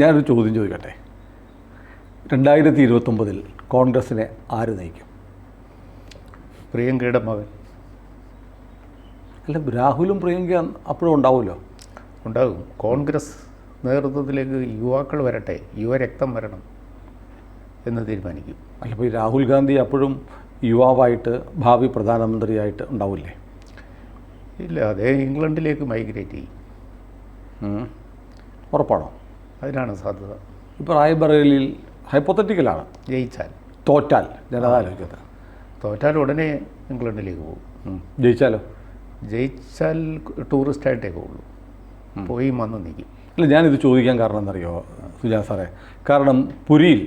ഞാനൊരു ചോദ്യം ചോദിക്കട്ടെ? രണ്ടായിരത്തി ഇരുപത്തൊമ്പതിൽ കോൺഗ്രസിനെ ആര് നയിക്കും? പ്രിയങ്കയുടെ മകൻ. അല്ല രാഹുലും പ്രിയങ്ക അപ്പോഴും ഉണ്ടാവുമല്ലോ? ഉണ്ടാകും. കോൺഗ്രസ് നേതൃത്വത്തിലേക്ക് യുവാക്കൾ വരട്ടെ യുവരക്തം വരണം എന്ന് തീരുമാനിക്കും. അല്ല ഇപ്പോൾ രാഹുൽ ഗാന്ധി അപ്പോഴും യുവാവായിട്ട് ഭാവി പ്രധാനമന്ത്രിയായിട്ട് ഉണ്ടാവില്ലേ? ഇല്ല അതേ ഇംഗ്ലണ്ടിലേക്ക് മൈഗ്രേറ്റ് ചെയ്യും. ഉറപ്പാണോ? അതിനാണ് സാധ്യത. ഇപ്പോൾ റായ്ബറേലിയിൽ ഹൈപ്പോത്തറ്റിക്കലാണ്. ജയിച്ചാൽ. തോറ്റാൽ ജനതാലോചിക്കുന്നത് തോറ്റാൽ ഉടനെ ഇംഗ്ലണ്ടിലേക്ക് പോകും. ജയിച്ചാലോ? ജയിച്ചാൽ ടൂറിസ്റ്റായിട്ടേ പോകുള്ളൂ. പോയി വന്ന് നിൽക്കും. അല്ല ഞാനിത് ചോദിക്കാൻ കാരണം എന്നറിയോ സുജാ സാറേ? കാരണം പുരിയിൽ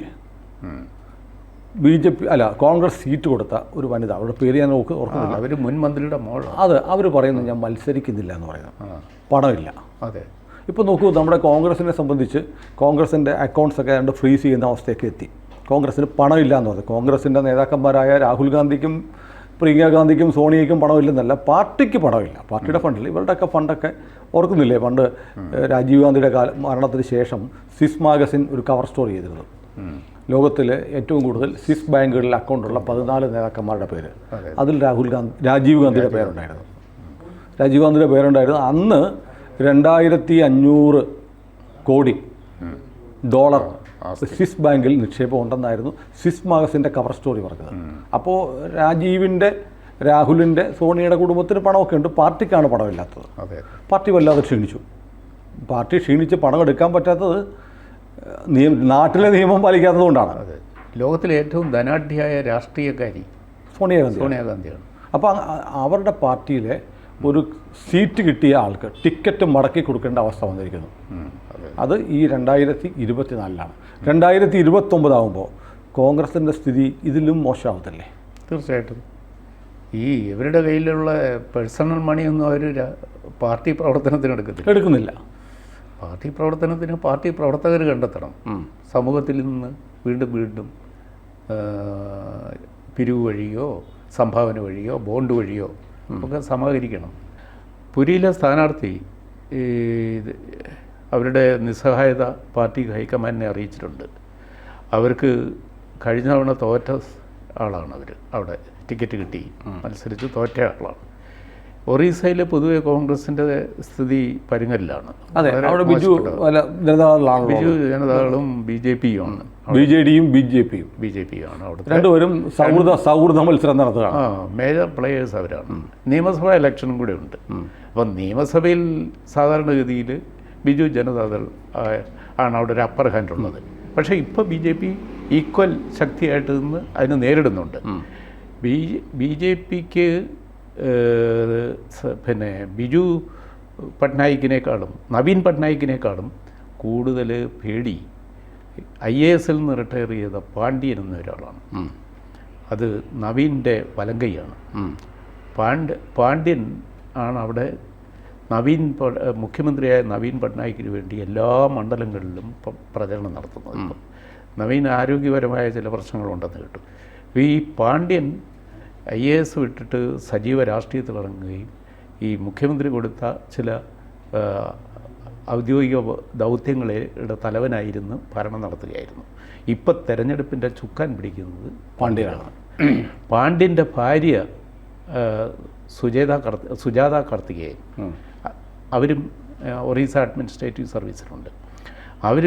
ബി ജെ പി അല്ല കോൺഗ്രസ് സീറ്റ് കൊടുത്ത ഒരു വനിത അവരുടെ പേര് ഞാൻ ഓർക്ക് ഓർക്കുന്നില്ല. അവർ മുൻ മന്ത്രിയുടെ മോളാണ് അത് അവർ പറയുന്നത് ഞാൻ മത്സരിക്കുന്നില്ല എന്ന് പറയുന്നത് പണമില്ല. അതെ. ഇപ്പോൾ നോക്കൂ നമ്മുടെ കോൺഗ്രസിനെ സംബന്ധിച്ച് കോൺഗ്രസിന്റെ അക്കൗണ്ട്സൊക്കെ രണ്ട് ഫ്രീസ് ചെയ്യുന്ന അവസ്ഥയൊക്കെ എത്തി. കോൺഗ്രസിന് പണമില്ല എന്ന് പറഞ്ഞു. കോൺഗ്രസിന്റെ നേതാക്കന്മാരായ രാഹുൽ ഗാന്ധിക്കും പ്രിയങ്ക ഗാന്ധിക്കും സോണിയയ്ക്കും പണമില്ലെന്നല്ല പാർട്ടിക്ക് പണമില്ല. പാർട്ടിയുടെ ഫണ്ടിൽ ഇവരുടെയൊക്കെ ഫണ്ടൊക്കെ ഓർക്കുന്നില്ലേ? പണ്ട് രാജീവ് ഗാന്ധിയുടെ കാല മരണത്തിന് ശേഷം സിസ് മാഗസിൻ ഒരു കവർ സ്റ്റോറി ചെയ്തിരുന്നു. ലോകത്തിലെ ഏറ്റവും കൂടുതൽ സിസ് ബാങ്കുകളിൽ അക്കൗണ്ടുള്ള പതിനാല് നേതാക്കന്മാരുടെ പേര്. അതിൽ രാഹുൽ ഗാന്ധി രാജീവ് ഗാന്ധിയുടെ പേരുണ്ടായിരുന്നു. രാജീവ് ഗാന്ധിയുടെ പേരുണ്ടായിരുന്നു. അന്ന് രണ്ടായിരത്തി അഞ്ഞൂറ് കോടി ഡോളർ സ്വിസ് ബാങ്കിൽ നിക്ഷേപം ഉണ്ടെന്നായിരുന്നു സ്വിസ് മാഗസിന്റെ കവർ സ്റ്റോറി പറഞ്ഞത്. അപ്പോൾ രാജീവിന്റെ രാഹുലിന്റെ സോണിയുടെ കുടുംബത്തിന് പണമൊക്കെ ഉണ്ട്. പാർട്ടിക്കാണ് പണമില്ലാത്തത്. പാർട്ടി വല്ലാതെ ക്ഷീണിച്ചു. പാർട്ടി ക്ഷീണിച്ച് പണം എടുക്കാൻ പറ്റാത്തത് നിയമ നാട്ടിലെ നിയമം പാലിക്കാത്തതുകൊണ്ടാണ് ലോകത്തിലെ ഏറ്റവും ധനാഢ്യായ രാഷ്ട്രീയക്കാരി സോണിയാഗാന്ധി സോണിയാഗാന്ധിയാണ്. അപ്പോൾ അവരുടെ പാർട്ടിയിലെ ഒരു സീറ്റ് കിട്ടിയ ആൾക്ക് ടിക്കറ്റ് മടക്കി കൊടുക്കേണ്ട അവസ്ഥ വന്നിരിക്കുന്നു. അതെ. അത് ഈ രണ്ടായിരത്തി ഇരുപത്തിനാലിലാണ്. രണ്ടായിരത്തി ഇരുപത്തൊമ്പതാകുമ്പോൾ കോൺഗ്രസിന്റെ സ്ഥിതി ഇതിലും മോശമാവത്തില്ലേ? തീർച്ചയായിട്ടും. ഈ ഇവരുടെ കയ്യിലുള്ള പേഴ്സണൽ മണിയൊന്നും അവർ പാർട്ടി പ്രവർത്തനത്തിന് എടുക്കത്തില്ല. എടുക്കുന്നില്ല. പാർട്ടി പ്രവർത്തനത്തിന് പാർട്ടി പ്രവർത്തകർ കണ്ടെത്തണം. സമൂഹത്തിൽ നിന്ന് വീണ്ടും വീണ്ടും പിരിവ് വഴിയോ സംഭാവന വഴിയോ ബോണ്ട് വഴിയോ ഒക്കെ സമാഹരിക്കണം. പുരിയിലെ സ്ഥാനാർത്ഥി അവരുടെ നിസ്സഹായത പാർട്ടി ഹൈക്കമാൻഡിനെ അറിയിച്ചിട്ടുണ്ട്. അവർക്ക് കഴിഞ്ഞ തവണ തോറ്റ ആളാണ് അവർ അവിടെ ടിക്കറ്റ് കിട്ടി. മത്സരിച്ച് തോറ്റ ആളാണ്. ഒറീസയിലെ പൊതുവെ കോൺഗ്രസിന്റെ സ്ഥിതി പരുങ്ങലിലാണ്. ബിജു ജനതാദളും ബി ജെ പിയുമാണ് ബി ജെ ഡിയും ബി ജെ പിയും. ബി ജെ പി ആണ് അവിടെ രണ്ടുപേരും സൗഹൃദ സൗഹൃദ മത്സരം നടത്തുകയാണ്. ആ മേജർ പ്ലേയേഴ്സ് അവരാണ്. നിയമസഭാ ഇലക്ഷനും കൂടെ ഉണ്ട്. അപ്പം നിയമസഭയിൽ സാധാരണഗതിയിൽ ബിജു ജനതാദൾ ആണ് അവിടെ ഒരു അപ്പർ ഹാൻഡ് ഉള്ളത്. പക്ഷേ ഇപ്പോൾ ബി ജെ പി ഈക്വൽ ശക്തിയായിട്ട് നിന്ന് അതിനെ നേരിടുന്നുണ്ട്. ബി ബി ജെ പിക്ക് പിന്നെ ബിജു പട്നായിക്കിനേക്കാളും നവീൻ പട്നായിക്കിനേക്കാളും കൂടുതൽ പേടി ഐ എ എസിൽ നിന്ന് റിട്ടയർ ചെയ്ത പാണ്ഡ്യൻ എന്ന ഒരാളാണ്. അത് നവീന്റെ വലങ്കയാണ് പാണ്ഡ്യ പാണ്ഡ്യൻ ആണ് അവിടെ നവീൻ മുഖ്യമന്ത്രിയായ നവീൻ പട്നായിക്കിന് വേണ്ടി എല്ലാ മണ്ഡലങ്ങളിലും പ്രചരണം നടത്തുന്നത് ഇപ്പം. നവീൻ ആരോഗ്യപരമായ ചില പ്രശ്നങ്ങളുണ്ടെന്ന് കേട്ടു. ഈ പാണ്ഡ്യൻ ഐ എ എസ് വിട്ടിട്ട് സജീവ രാഷ്ട്രീയത്തിൽ ഇറങ്ങുകയും ഈ മുഖ്യമന്ത്രി കൊടുത്ത ചില ഔദ്യോഗിക ദൗത്യങ്ങളുടെ തലവനായിരുന്നു ഭരണം നടത്തുകയായിരുന്നു. ഇപ്പം തെരഞ്ഞെടുപ്പിന്റെ ചുക്കാൻ പിടിക്കുന്നത് പാണ്ഡ്യനാണ് പാണ്ഡ്യന്റെ ഭാര്യ സുജേത കാർത്തി സുജാത കാർത്തികേയൻ അവരും ഒറീസ അഡ്മിനിസ്ട്രേറ്റീവ് സർവീസിലുണ്ട്. അവർ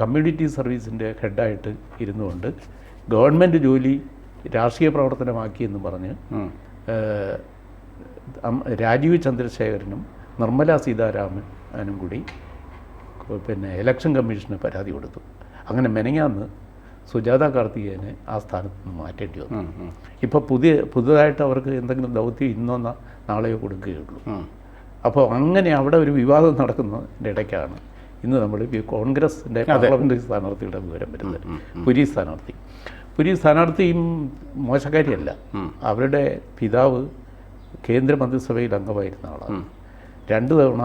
കമ്മ്യൂണിറ്റി സർവീസിന്റെ ഹെഡായിട്ട് ഇരുന്നുകൊണ്ട് ഗവൺമെന്റ് ജോലി രാഷ്ട്രീയ പ്രവർത്തനമാക്കി എന്ന് പറഞ്ഞ് രാജീവ് ചന്ദ്രശേഖരനും നിർമ്മല സീതാരാമനും കൂടി പിന്നെ ഇലക്ഷൻ കമ്മീഷന് പരാതി കൊടുത്തു. അങ്ങനെ മെനങ്ങാന്ന് സുജാത കാർത്തികേയനെ ആ സ്ഥാനത്ത് നിന്ന് മാറ്റേണ്ടി വന്നു. ഇപ്പോൾ പുതിയ പുതുതായിട്ട് അവർക്ക് എന്തെങ്കിലും ദൗത്യം ഇന്നോ നാളെയോ കൊടുക്കുകയുള്ളൂ. അപ്പോൾ അങ്ങനെ അവിടെ ഒരു വിവാദം നടക്കുന്നതിന്റെ ഇടയ്ക്കാണ് ഇന്ന് നമ്മൾ ഈ കോൺഗ്രസിന്റെ പാർലമെന്ററി സ്ഥാനാർത്ഥിയുടെ വിവരം വരുന്നത്. പുരി സ്ഥാനാർത്ഥി. പുരി സ്ഥാനാർത്ഥിയും മോശക്കാരിയല്ല. അവരുടെ പിതാവ് കേന്ദ്രമന്ത്രിസഭയിൽ അംഗമായിരുന്ന ആളാണ്. രണ്ട് തവണ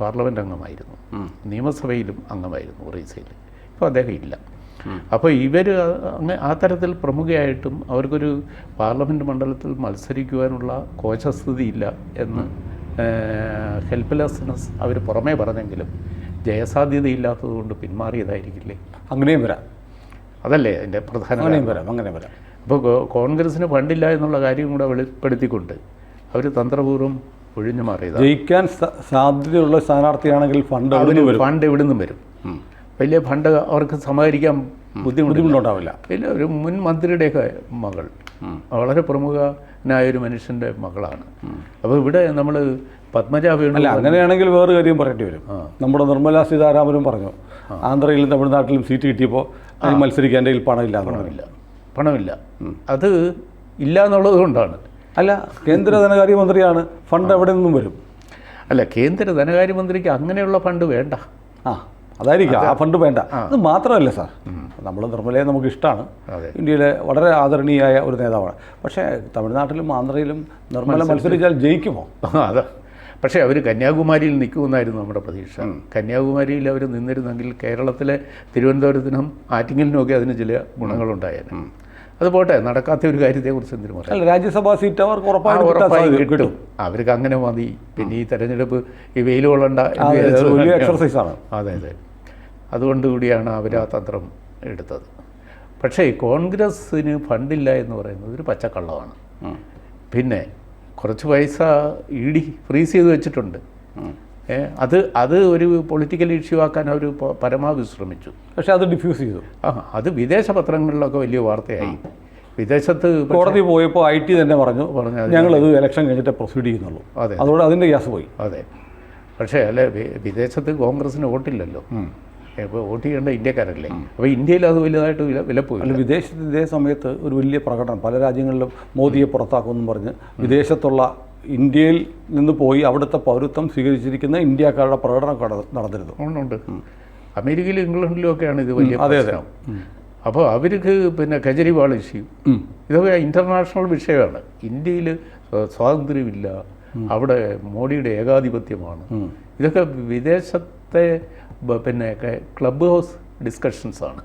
പാർലമെന്റ് അംഗമായിരുന്നു. നിയമസഭയിലും അംഗമായിരുന്നു ഒറീസയിൽ ഇപ്പോൾ അദ്ദേഹം ഇല്ല. അപ്പോൾ ഇവർ അങ്ങ് ആ തരത്തിൽ പ്രമുഖയായിട്ടും അവർക്കൊരു പാർലമെന്റ് മണ്ഡലത്തിൽ മത്സരിക്കുവാനുള്ള കോശസ്ഥിതി ഇല്ല എന്ന് ഹെൽപ്ലെസ്നെസ് അവർ പുറമേ പറഞ്ഞെങ്കിലും ജയസാധ്യതയില്ലാത്തത് കൊണ്ട് പിന്മാറിയതായിരിക്കില്ലേ? അങ്ങനെയും വരാം. അതല്ലേ അതിന്റെ പ്രധാന അങ്ങനെയും വരാം അങ്ങനെ വരാം. അപ്പോൾ കോൺഗ്രസ്സിന് ഫണ്ടില്ല എന്നുള്ള കാര്യം കൂടെ വെളിപ്പെടുത്തിക്കൊണ്ട് അവർ തന്ത്രപൂർവം ഒഴിഞ്ഞു മാറിയത്. ജയിക്കാൻ സാധ്യതയുള്ള സ്ഥാനാർത്ഥിയാണെങ്കിൽ ഫണ്ട് അവർ ഫണ്ട് എവിടെ നിന്നും വരും. വലിയ ഫണ്ട് അവർക്ക് സമാഹരിക്കാൻ ബുദ്ധിമുട്ടുണ്ടാവില്ല. ഇല്ല ഒരു മുൻ മന്ത്രിയുടെയൊക്കെ മകൾ. വളരെ പ്രമുഖനായ ഒരു മനുഷ്യന്റെ മകളാണ്. അപ്പോൾ ഇവിടെ നമ്മൾ പത്മജ വേണു അങ്ങനെയാണെങ്കിൽ വേറെ കാര്യം പറയേണ്ടി വരും. നമ്മുടെ നിർമ്മലാ സീതാരാമനും പറഞ്ഞു ആന്ധ്രയിലും തമിഴ്നാട്ടിലും സീറ്റ് കിട്ടിയപ്പോൾ മത്സരിക്കാന്റെ മത്സരിക്കാൻ എന്റെ കയ്യിൽ പണമില്ല പണമില്ല. പണമില്ല. അത് ഇല്ല എന്നുള്ളത് കൊണ്ടാണ്. അല്ല കേന്ദ്ര ധനകാര്യമന്ത്രിയാണ്. ഫണ്ട് എവിടെ നിന്നും വരും. അല്ല കേന്ദ്ര ധനകാര്യമന്ത്രിക്ക് അങ്ങനെയുള്ള ഫണ്ട് വേണ്ട. ആ അതായിരിക്കും. ആ ഫണ്ട് വേണ്ട. അത് മാത്രമല്ല സാർ. നമ്മൾ നിർമ്മലയെ നമുക്ക് ഇഷ്ടമാണ് ഇന്ത്യയിലെ വളരെ ആദരണീയായ ഒരു നേതാവാണ്. പക്ഷേ തമിഴ്നാട്ടിലും ആന്ധ്രയിലും നിർമ്മല മത്സരിച്ചാൽ ജയിക്കുമോ? അതെ. പക്ഷേ അവർ കന്യാകുമാരിയിൽ നിൽക്കുമെന്നായിരുന്നു നമ്മുടെ പ്രതീക്ഷ. കന്യാകുമാരിയിൽ അവർ നിന്നിരുന്നെങ്കിൽ കേരളത്തിലെ തിരുവനന്തപുരത്തിനും ആറ്റിങ്ങലിനുമൊക്കെ അതിന് ചില ഗുണങ്ങളുണ്ടായേനെ. അത് പോട്ടെ നടക്കാത്ത ഒരു കാര്യത്തെക്കുറിച്ച് എന്തിനു പറയാം? രാജ്യസഭാ സീറ്റ് അവർക്ക് ഉറപ്പായും കിട്ടും. അവർക്ക് അങ്ങനെ മതി. പിന്നെ ഈ തെരഞ്ഞെടുപ്പ് ഈ വെയിൽ കൊള്ളണ്ട. എക്സർസൈസാണ് അതെ അതെ അതുകൊണ്ട് കൂടിയാണ് അവർ ആ തന്ത്രം എടുത്തത്. പക്ഷേ കോൺഗ്രസ്സിന് ഫണ്ടില്ല എന്ന് പറയുന്നത് ഒരു പച്ചക്കള്ളമാണ്. പിന്നെ കുറച്ച് പൈസ ഇ ഡി ഫ്രീസ് ചെയ്ത് വെച്ചിട്ടുണ്ട്. അത് അത് ഒരു പൊളിറ്റിക്കൽ ഇഷ്യൂ ആക്കാൻ അവർ പരമാവധി ശ്രമിച്ചു. പക്ഷേ അത് ഡിഫ്യൂസ് ചെയ്തു. ആ അത് വിദേശ പത്രങ്ങളിലൊക്കെ വലിയ വാർത്തയായി. വിദേശത്ത് കോടതി പോയപ്പോൾ ഐ ടി തന്നെ പറഞ്ഞു പറഞ്ഞു, ഞങ്ങളത് ഇലക്ഷൻ കഴിഞ്ഞിട്ട് പ്രൊസീഡ് ചെയ്യുന്നുള്ളൂ. അതെ. അതോടെ അതിന്റെ ഗ്യാസ് പോയി. അതെ. പക്ഷേ അല്ലെ വിദേശത്ത് കോൺഗ്രസിന് വോട്ടില്ലല്ലോ. ഇപ്പോൾ വോട്ട് ചെയ്യേണ്ട ഇന്ത്യക്കാരല്ലേ. അപ്പോൾ ഇന്ത്യയിൽ അത് വലുതായിട്ട് വില വിലപ്പോയി അല്ല വിദേശത്ത് ഇതേ സമയത്ത് ഒരു വലിയ പ്രകടനം പല രാജ്യങ്ങളിലും മോദിയെ പുറത്താക്കുമെന്നും പറഞ്ഞ് വിദേശത്തുള്ള ഇന്ത്യയിൽ നിന്ന് പോയി അവിടുത്തെ പൗരത്വം സ്വീകരിച്ചിരിക്കുന്ന ഇന്ത്യക്കാരുടെ പ്രകടനം കട- നടന്നിരുന്നു. ഉണ്ട് അമേരിക്കയിലും ഇംഗ്ലണ്ടിലും ഒക്കെയാണ് ഇത് വലിയ അതെ, അതെ. അപ്പോൾ അവർക്ക് പിന്നെ കെജ്രിവാൾ ഇഷ്യൂ. ഇതൊക്കെ ഇന്റർനാഷണൽ വിഷയമാണ്. ഇന്ത്യയിൽ സ്വാതന്ത്ര്യമില്ല. അവിടെ മോഡിയുടെ ഏകാധിപത്യമാണ്. ഇതൊക്കെ വിദേശത്തെ പിന്നെ ക്ലബ് ഹൗസ് ഡിസ്കഷൻസാണ്.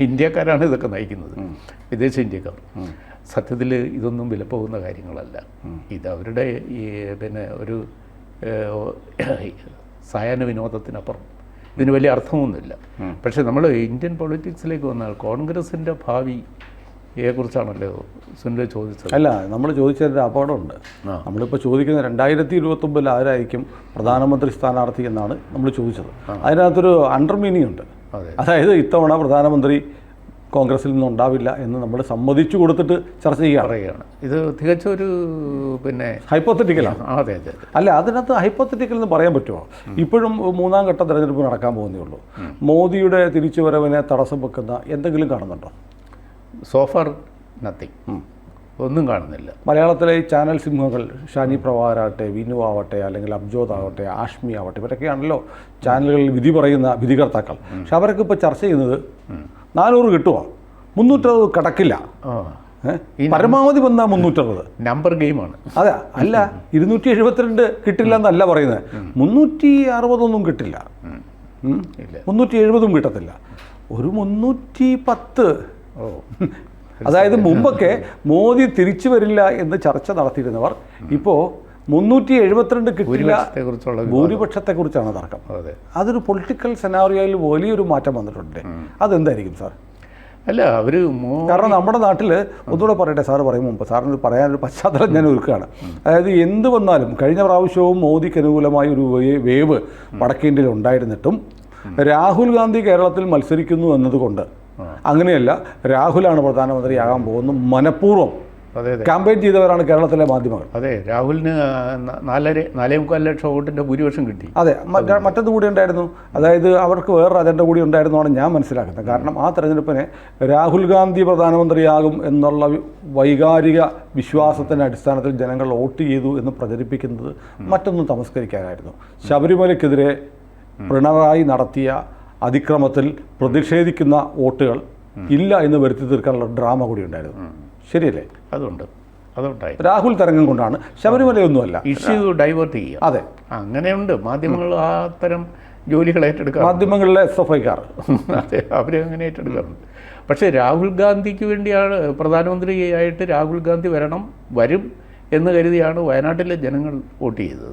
ഇന്ത്യക്കാരാണ് ഇതൊക്കെ നയിക്കുന്നത്. വിദേശ ഇന്ത്യക്കാർ. സത്യത്തിൽ ഇതൊന്നും വിലപ്പോകുന്ന കാര്യങ്ങളല്ല. ഇത് അവരുടെ ഈ പിന്നെ ഒരു സായാഹ്ന വിനോദത്തിനപ്പുറം. ഇതിന് വലിയ അർത്ഥമൊന്നുമില്ല. പക്ഷേ നമ്മൾ ഇന്ത്യൻ പൊളിറ്റിക്സിലേക്ക് വന്നാൽ കോൺഗ്രസിന്റെ ഭാവി ഭാവിയെക്കുറിച്ചാണല്ലോ സുനിൽ ചോദിച്ചത്. അല്ല നമ്മൾ ചോദിച്ചതിന്റെ അപകടമുണ്ട്. നമ്മളിപ്പോൾ ചോദിക്കുന്ന രണ്ടായിരത്തി ഇരുപത്തൊമ്പതിൽ ആരായിരിക്കും പ്രധാനമന്ത്രി സ്ഥാനാർത്ഥി എന്നാണ് നമ്മൾ ചോദിച്ചത്. അതിനകത്തൊരു അണ്ടർ മീനിങ് ഉണ്ട് അതായത് ഇത്തവണ പ്രധാനമന്ത്രി കോൺഗ്രസിൽ നിന്നുണ്ടാവില്ല എന്ന് നമ്മൾ സമ്മതിച്ചു കൊടുത്തിട്ട് ചർച്ച ചെയ്യുകയാണ്. പറയുകയാണ്. ഇത് തികച്ചും ഒരു പിന്നെ ഹൈപ്പോത്തറ്റിക്കലാണ് അതെ അതെ അല്ല അതിനകത്ത് ഹൈപ്പോത്തറ്റിക്കൽ എന്ന് പറയാൻ പറ്റുമോ? ഇപ്പോഴും മൂന്നാം ഘട്ട തെരഞ്ഞെടുപ്പ് നടക്കാൻ പോകുന്നേ ഉള്ളൂ. മോദിയുടെ തിരിച്ചുവരവിനെ തടസ്സം വെക്കുന്ന എന്തെങ്കിലും കാണുന്നുണ്ടോ? സോഫാർ നത്തിങ് ഒന്നും കാണുന്നില്ല. മലയാളത്തിലെ ചാനൽ സിംഹങ്ങൾ ഷാനി പ്രവാറാവട്ടെ വിനു ആവട്ടെ അല്ലെങ്കിൽ അബ്ജോദ് ആവട്ടെ ആഷ്മി ആവട്ടെ ഇവരൊക്കെയാണല്ലോ ചാനലുകളിൽ വിധി പറയുന്ന വിധികർത്താക്കൾ. പക്ഷെ അവരൊക്കെ ഇപ്പോൾ ചർച്ച ചെയ്യുന്നത് നാനൂറ് കിട്ടുമോ മുന്നൂറ്ററുപത് കിടക്കില്ല. പരമാവധി വന്നാൽ മുന്നൂറ്ററുപത്. നമ്പർ ഗെയിമാണ്. അതെ അല്ല ഇരുന്നൂറ്റി എഴുപത്തിരണ്ട് കിട്ടില്ല എന്നല്ല പറയുന്നത്. മുന്നൂറ്റി അറുപതൊന്നും കിട്ടില്ല. മുന്നൂറ്റി എഴുപതും കിട്ടത്തില്ല. ഒരു മുന്നൂറ്റി പത്ത്. അതായത് മുമ്പൊക്കെ മോദി തിരിച്ചു വരില്ല എന്ന് ചർച്ച നടത്തിയിരുന്നവർ. ഇപ്പോൾ മുന്നൂറ്റി എഴുപത്തിരണ്ട് കിട്ടില്ല. കുറിച്ചുള്ള ഭൂരിപക്ഷത്തെ ഭൂരിപക്ഷത്തെക്കുറിച്ചാണ് തർക്കം. അതൊരു പൊളിറ്റിക്കൽ സെനാറിയോയിൽ വലിയൊരു മാറ്റം വന്നിട്ടുണ്ട്. അതെന്തായിരിക്കും സാർ? അല്ല അവർ കാരണം നമ്മുടെ നാട്ടിൽ ഒന്നുകൂടെ പറയട്ടെ സാറ് പറയും മുമ്പ്. സാറിന് പറയാനൊരു പശ്ചാത്തലം ഞാൻ ഒരുക്കുകയാണ്. അതായത് എന്ത് വന്നാലും കഴിഞ്ഞ പ്രാവശ്യവും മോദിക്ക് അനുകൂലമായ ഒരു വേവ് വടക്കേന്ത്യയിൽ ഉണ്ടായിരുന്നിട്ടും രാഹുൽ ഗാന്ധി കേരളത്തിൽ മത്സരിക്കുന്നു എന്നതുകൊണ്ട് അങ്ങനെയല്ല രാഹുലാണ് പ്രധാനമന്ത്രിയാകാൻ പോകുന്നത് മനഃപൂർവം. ക്യാമ്പയിൻ ചെയ്തവരാണ് കേരളത്തിലെ മാധ്യമങ്ങൾ. അതെ രാഹുലിന് നാലര നാലേ മുക്കാൽ ലക്ഷം വോട്ടിന്റെ ഭൂരിപക്ഷം കിട്ടി. അതെ മറ്റൊന്നും കൂടി ഉണ്ടായിരുന്നു. അതായത് അവർക്ക് വേറൊരു അജണ്ട കൂടി ഉണ്ടായിരുന്നാണ് ഞാൻ മനസ്സിലാക്കുന്നത്. കാരണം ആ തെരഞ്ഞെടുപ്പിനെ രാഹുൽ ഗാന്ധി പ്രധാനമന്ത്രിയാകും എന്നുള്ള വൈകാരിക വിശ്വാസത്തിന്റെ അടിസ്ഥാനത്തിൽ ജനങ്ങൾ വോട്ട് ചെയ്തു എന്ന് പ്രചരിപ്പിക്കുന്നത് മറ്റൊന്നും തമസ്കരിക്കാനായിരുന്നു. ശബരിമലയ്ക്കെതിരെ പിണറായി നടത്തിയ അതിക്രമത്തിൽ പ്രതിഷേധിക്കുന്ന വോട്ടുകൾ ഇല്ല എന്ന് വരുത്തി തീർക്കാനുള്ള ഡ്രാമ കൂടി ഉണ്ടായിരുന്നു. ശരിയല്ലേ? അതുണ്ട്. അതുണ്ടായി. രാഹുൽ തരംഗം കൊണ്ടാണ്. ശബരിമലയൊന്നുമല്ല. ഇഷ്യൂ ഡൈവേർട്ട് ചെയ്യുക. അതെ. അങ്ങനെയുണ്ട്. മാധ്യമങ്ങൾ ആ തരം ജോലികൾ ഏറ്റെടുക്കുക മാധ്യമങ്ങളിലെ എസ് എഫ് ഐക്കാർ. അതെ അവരെ അങ്ങനെ ഏറ്റെടുക്കാറുണ്ട്. പക്ഷേ രാഹുൽ ഗാന്ധിക്ക് വേണ്ടിയാണ് പ്രധാനമന്ത്രിയായിട്ട് രാഹുൽ ഗാന്ധി വരണം വരും എന്ന് കരുതിയാണ് വയനാട്ടിലെ ജനങ്ങൾ വോട്ട് ചെയ്തത്.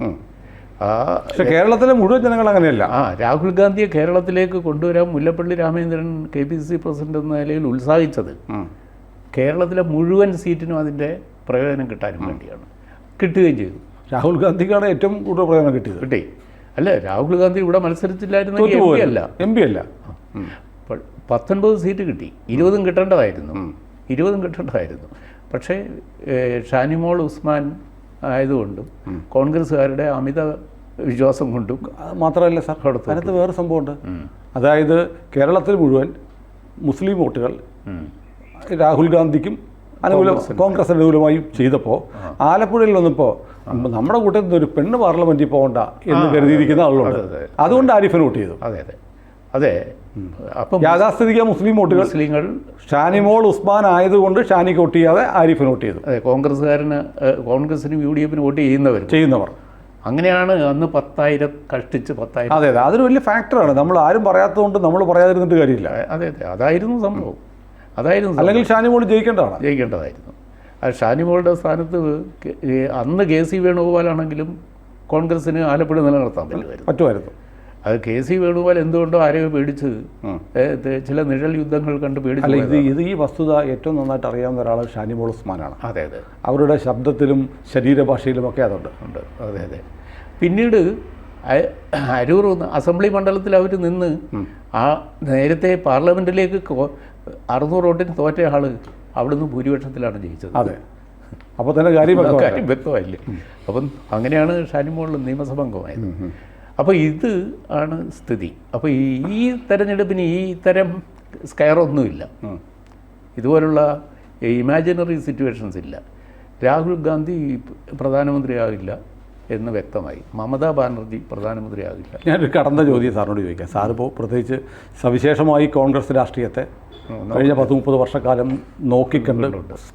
ആ പക്ഷെ കേരളത്തിലെ മുഴുവൻ ജനങ്ങൾ അങ്ങനെയല്ല. ആ രാഹുൽ ഗാന്ധിയെ കേരളത്തിലേക്ക് കൊണ്ടുവരാൻ Mullappally Ramachandran K P C C president എന്ന നിലയിൽ ഉത്സാഹിച്ചത്. കേരളത്തിലെ മുഴുവൻ സീറ്റിനും അതിന്റെ പ്രയോജനം കിട്ടാനും വേണ്ടിയാണ്. കിട്ടുകയും ചെയ്തു. രാഹുൽ ഗാന്ധിക്കാണ് ഏറ്റവും കൂടുതൽ പ്രയോജനം കിട്ടിയത്. കിട്ടി. അല്ല രാഹുൽ ഗാന്ധി ഇവിടെ മത്സരിച്ചില്ലായിരുന്നെങ്കിൽ എം പി അല്ല. എം പി അല്ല. പത്തൊൻപത് സീറ്റ് കിട്ടി. ഇരുപതും കിട്ടേണ്ടതായിരുന്നു. ഇരുപതും കിട്ടേണ്ടതായിരുന്നു. പക്ഷേ ഷാനിമോൾ ഉസ്മാൻ ആയതുകൊണ്ടും കോൺഗ്രസ്സുകാരുടെ അമിത വിശ്വാസം കൊണ്ടും മാത്രമല്ല സർ. അതിനകത്ത് വേറെ സംഭവമുണ്ട്. അതായത് കേരളത്തിൽ മുഴുവൻ മുസ്ലിം വോട്ടുകൾ. രാഹുൽ ഗാന്ധിക്കും അനുകൂലം കോൺഗ്രസ് അനുകൂലമായി ചെയ്തപ്പോൾ ആലപ്പുഴയിൽ വന്നപ്പോൾ നമ്മുടെ കൂട്ടത്തിൽ നിന്ന് ഒരു പെണ്ണ് പാർലമെന്റിൽ പോകണ്ട എന്ന് കരുതിയിരിക്കുന്ന ആളുകളുണ്ട് അതെ, അതെ. അതുകൊണ്ട് ആരിഫിന് വോട്ട് ചെയ്തു? അതെ അതെ. അതെ. അപ്പം യാഥാസ്ഥിതിക മുസ്ലിം വോട്ടുകൾ. മുസ്ലിങ്ങൾ ഷാനിമോൾ ഉസ്മാൻ ആയതുകൊണ്ട് ഷാനിക്ക് വോട്ട് ചെയ്യാതെ ആരിഫിന് വോട്ട് ചെയ്തു. അതെ കോൺഗ്രസ്സുകാരന് കോൺഗ്രസിനും യു ഡി എഫിനും വോട്ട് ചെയ്യുന്നവർ ചെയ്യുന്നവർ. അങ്ങനെയാണ് അന്ന് പത്തായിരം കഷ്ടിച്ച് പത്തായിരം അതെ അതെ. അതൊരു വലിയ ഫാക്ടറാണ് നമ്മൾ ആരും പറയാത്തതുകൊണ്ട് നമ്മൾ പറയാതിരുന്നിട്ട് കാര്യമില്ല. അതെ അതെ. അതായിരുന്നു സംഭവം. അതായിരുന്നു അല്ലെങ്കിൽ ഷാനിമോൾ ജയിക്കേണ്ടതാണ്. ജയിക്കേണ്ടതായിരുന്നു. ആ ഷാനിമോളുടെ സ്ഥാനത്ത് അന്ന് കെ സി വേണുഗോപാലാണെങ്കിലും കോൺഗ്രസ്സിന് ആലപ്പുഴ നിലനിർത്താൻ പറ്റുമായിരുന്നു. പറ്റുമായിരുന്നു. അത് കെ സി വേണുഗോപാൽ എന്തുകൊണ്ടോ ആരെയോ പേടിച്ച് ചില നിഴൽ യുദ്ധങ്ങൾ കണ്ട് പേടിച്ചു ഇത് ഇത് ഈ വസ്തുത ഏറ്റവും നന്നായിട്ട് അറിയാവുന്ന ഒരാൾ ഷാനിമോൾ ഉസ്മാനാണ്. അതെ അതെ. അവരുടെ ശബ്ദത്തിലും ശരീരഭാഷയിലും ഒക്കെ അതുണ്ട്. ഉണ്ട്. അതെ അതെ. പിന്നീട് അരൂർ അസംബ്ലി മണ്ഡലത്തിൽ അവർ നിന്ന് ആ നേരത്തെ പാർലമെന്റിലേക്ക് അറുന്നൂറ് വോട്ടിന് തോറ്റ ആൾ അവിടുന്ന് ഭൂരിപക്ഷത്തിലാണ് ജയിച്ചത്. അതെ. അപ്പോൾ തന്നെ കാര്യം. കാര്യം വ്യക്തമായില്ലേ? അപ്പം അങ്ങനെയാണ് ഷാനിമോളിൽ നിയമസഭാംഗമായത്. അപ്പോൾ ഇത് ആണ് സ്ഥിതി. അപ്പോൾ ഈ തെരഞ്ഞെടുപ്പിന് ഈ തരം സ്കയറൊന്നുമില്ല ഒന്നുമില്ല. ഇതുപോലുള്ള ഇമാജിനറി സിറ്റുവേഷൻസ് ഇല്ല. രാഹുൽ ഗാന്ധി പ്രധാനമന്ത്രിയാകില്ല എന്ന് വ്യക്തമായി. മമതാ ബാനർജി പ്രധാനമന്ത്രിയാകില്ല. ഞാനൊരു കടന്ന ചോദ്യം സാറിനോട് ചോദിക്കാം. സാറിപ്പോൾ പ്രത്യേകിച്ച് സവിശേഷമായി കോൺഗ്രസ് രാഷ്ട്രീയത്തെ കഴിഞ്ഞ പത്ത് മുപ്പത് വർഷക്കാലം നോക്കിക്കണ്ട്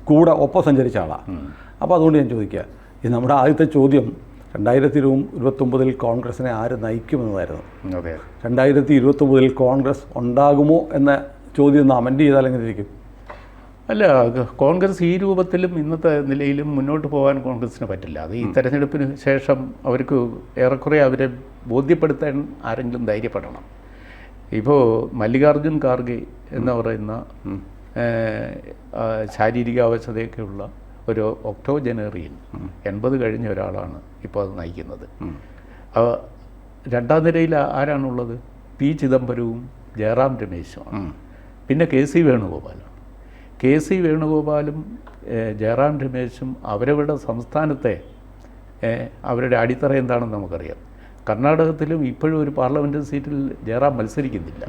കൂടെ ഒപ്പം സഞ്ചരിച്ച ആളാണ് അപ്പോൾ അതുകൊണ്ട് ഞാൻ ചോദിക്കുക ഈ നമ്മുടെ ആദ്യത്തെ ചോദ്യം രണ്ടായിരത്തി ഇരു ഇരുപത്തൊമ്പതിൽ കോൺഗ്രസിനെ ആര് നയിക്കുമെന്നതായിരുന്നു അതെ. രണ്ടായിരത്തി ഇരുപത്തൊമ്പതിൽ കോൺഗ്രസ് ഉണ്ടാകുമോ എന്ന ചോദ്യം ഒന്ന് അമെൻഡ് ചെയ്താൽ എങ്ങനെ ഇരിക്കും? അല്ല കോൺഗ്രസ് ഈ രൂപത്തിലും ഇന്നത്തെ നിലയിലും മുന്നോട്ട് പോകാൻ കോൺഗ്രസിന് പറ്റില്ല. അത് ഈ തെരഞ്ഞെടുപ്പിന് ശേഷം അവർക്ക് ഏറെക്കുറെ അവരെ ബോധ്യപ്പെടുത്താൻ ആരെങ്കിലും ധൈര്യപ്പെടണം. ഇപ്പോൾ മല്ലികാർജുൻ ഖാർഗെ എന്ന് പറയുന്ന ശാരീരികാവശതയൊക്കെയുള്ള ഒരു ഒക്ടോജനറിയൻ എൺപത് കഴിഞ്ഞ ഒരാളാണ് ഇപ്പോൾ അത് നയിക്കുന്നത്. രണ്ടാം നിരയിൽ ആരാണുള്ളത്? പി ചിദംബരവും ജയറാം രമേശുമാണ്. പിന്നെ കെ സി വേണുഗോപാലാണ് കെ സി വേണുഗോപാലും ജയറാം രമേശും അവരവരുടെ സംസ്ഥാനത്തെ അവരുടെ അടിത്തറ എന്താണെന്ന് നമുക്കറിയാം. കർണാടകത്തിലും ഇപ്പോഴും ഒരു പാർലമെന്റ് സീറ്റിൽ ജയറാം മത്സരിക്കുന്നില്ല.